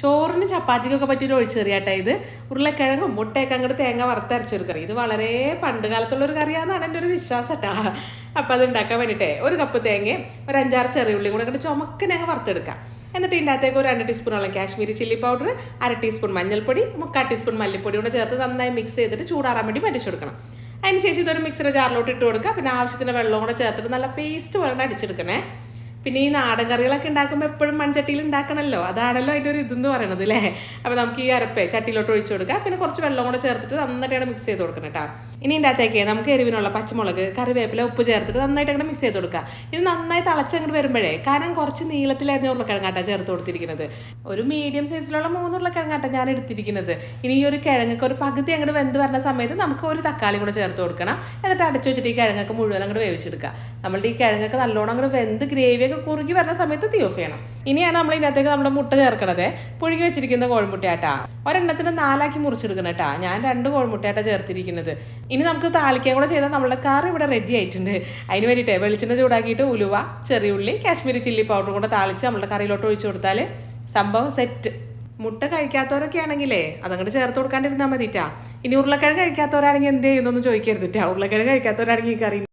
ചോറിന് ചപ്പാത്തിക്കൊക്കെ പറ്റിയൊരു ഒഴിച്ചെറിയാട്ടെ ഇത്. ഉരുളക്കിഴങ്ങും മുട്ടയൊക്കെ അങ്ങോട്ട് തേങ്ങ വറുത്തരച്ചൊരു കറി. ഇത് വളരെ പണ്ട് കാലത്തുള്ളൊരു കറിയാണെന്നാണ് എന്റെ ഒരു വിശ്വാസം കേട്ടാ അപ്പം അത് ഉണ്ടാക്കാൻ വേണ്ടിയിട്ടേ ഒരു കപ്പ് തേങ്ങയും ഒരു അഞ്ചാറ് ചെറിയ ഉള്ളിയും കൂടെ അങ്ങോട്ട് ചുമക്കനെ അങ്ങ് വറുത്തെടുക്കാം. എന്നിട്ട് ഇതിന്റെ അകത്തേക്ക് ഒരു രണ്ട് ടീസ്പൂണോളം കാശ്മീരി ചില്ലി പൗഡർ അര ടീസ്പൂൺ മഞ്ഞൾപ്പൊടി മുക്കാൽ ടീസ്പൂൺ മല്ലിപ്പൊടി കൂടെ ചേർത്ത് നന്നായി മിക്സ് ചെയ്തിട്ട് ചൂടാറാൻ വേണ്ടി പറ്റിച്ചെടുക്കണം. അതിന് ഇതൊരു മിക്സിയുടെ ജാറിലോട്ട് ഇട്ട് കൊടുക്കുക പിന്നെ ആവശ്യത്തിന് വെള്ളം കൂടെ ചേർത്തിട്ട് നല്ല പേസ്റ്റ് പോലെ അടിച്ചെടുക്കണേ. പിന്നെ ഈ നാടൻ കറികളൊക്കെ ഉണ്ടാക്കുമ്പോൾ എപ്പോഴും മൺചട്ടിയിൽ ഉണ്ടാക്കണമല്ലോ അതാണല്ലോ അതിന്റെ ഒരു ഇതെന്ന് പറയണത് അല്ലേ അപ്പോൾ നമുക്ക് ഈ അരപ്പേ ചട്ടിയിലോട്ട് ഒഴിച്ചു കൊടുക്കാം. പിന്നെ കുറച്ച് വെള്ളം കൂടെ ചേർത്തിട്ട് നന്നായിട്ട് മിക്സ് ചെയ്ത് കൊടുക്കണം കേട്ടോ ഇനി ഇതിന്റെ നമുക്ക് എരിവിനുള്ള പച്ചമുളക് കറിവേപ്പില ഉപ്പ് ചേർത്തിട്ട് നന്നായിട്ട് അങ്ങനെ മിക്സ് ചെയ്ത് കൊടുക്കുക ഇത് നന്നായി തിളച്ചങ്ങോട്ട് വരുമ്പോഴേ കാരണം കുറച്ച് നീളത്തിലായിരുന്നു ഉരുളക്കിഴങ്ങാട്ട ചേർത്ത് കൊടുത്തിരിക്കുന്നത്. ഒരു മീഡിയം സൈസിലുള്ള മൂന്ന് ഉരുളക്കിഴങ്ങാട്ട ഞാൻ എടുത്തിരിക്കുന്നത്. ഇനി ഈ ഒരു കിഴങ്ങൊക്കെ ഒരു പകുതി അങ്ങോട്ട് വെന്ത് വരുന്ന സമയത്ത് നമുക്ക് ഒരു തക്കാളി കൂടെ ചേർത്ത് കൊടുക്കണം. എന്നിട്ട് അടച്ചു വെച്ചിട്ട് ഈ കിഴങ്ങൊക്കെ മുഴുവൻ അങ്ങോട്ട് വേവിച്ചെടുക്കുക നമ്മളുടെ ഈ കിഴങ്ങൊക്കെ നല്ലോണം അങ്ങോട്ട് വെന്ത് ഗ്രേവിയൊക്കെ കുറുകി വരുന്ന സമയത്ത് തീ ഓഫ് ചെയ്യണം. ഇനിയാണ് നമ്മൾ ഇതിനകത്തേക്ക് നമ്മുടെ മുട്ട ചേർക്കണത്. പുഴുകി വെച്ചിരിക്കുന്ന കോഴിമുട്ടയാട്ടാ. ഒരെണ്ണത്തിന് നാലാക്കി മുറിച്ചെടുക്കണം കേട്ടാ ഞാൻ രണ്ട് കോഴിമുട്ടയാട്ടാ ചേർത്തിരിക്കുന്നത്. ഇനി നമുക്ക് താളിക്കാൻ കൂടെ ചെയ്താൽ നമ്മുടെ കറി ഇവിടെ റെഡി ആയിട്ടുണ്ട്. അതിന് വേണ്ടിയിട്ട് വെളിച്ചെണ്ണ ചൂടാക്കിയിട്ട് ഉലുവ ചെറിയുള്ളി കാശ്മീരി ചില്ലി പൗഡർ കൂടെ താളിച്ച് നമ്മുടെ കറിയിലോട്ട് ഒഴിച്ചു കൊടുത്താൽ സംഭവം സെറ്റ് മുട്ട കഴിക്കാത്തവരൊക്കെ ആണെങ്കിലേ അതങ്ങോട്ട് ചേർത്ത് കൊടുക്കാണ്ടിരുന്നാൽ മതിട്ടാ. ഇനി ഉരുളക്കിഴങ്ങ് കഴിക്കാത്തവരാണെങ്കിൽ എന്ത് ചെയ്യുന്നൊന്നും ചോദിക്കരുതിട്ടാ ഉരുളക്കിഴങ്ങ് കഴിക്കാത്തവരാണെങ്കിൽ ഈ കറി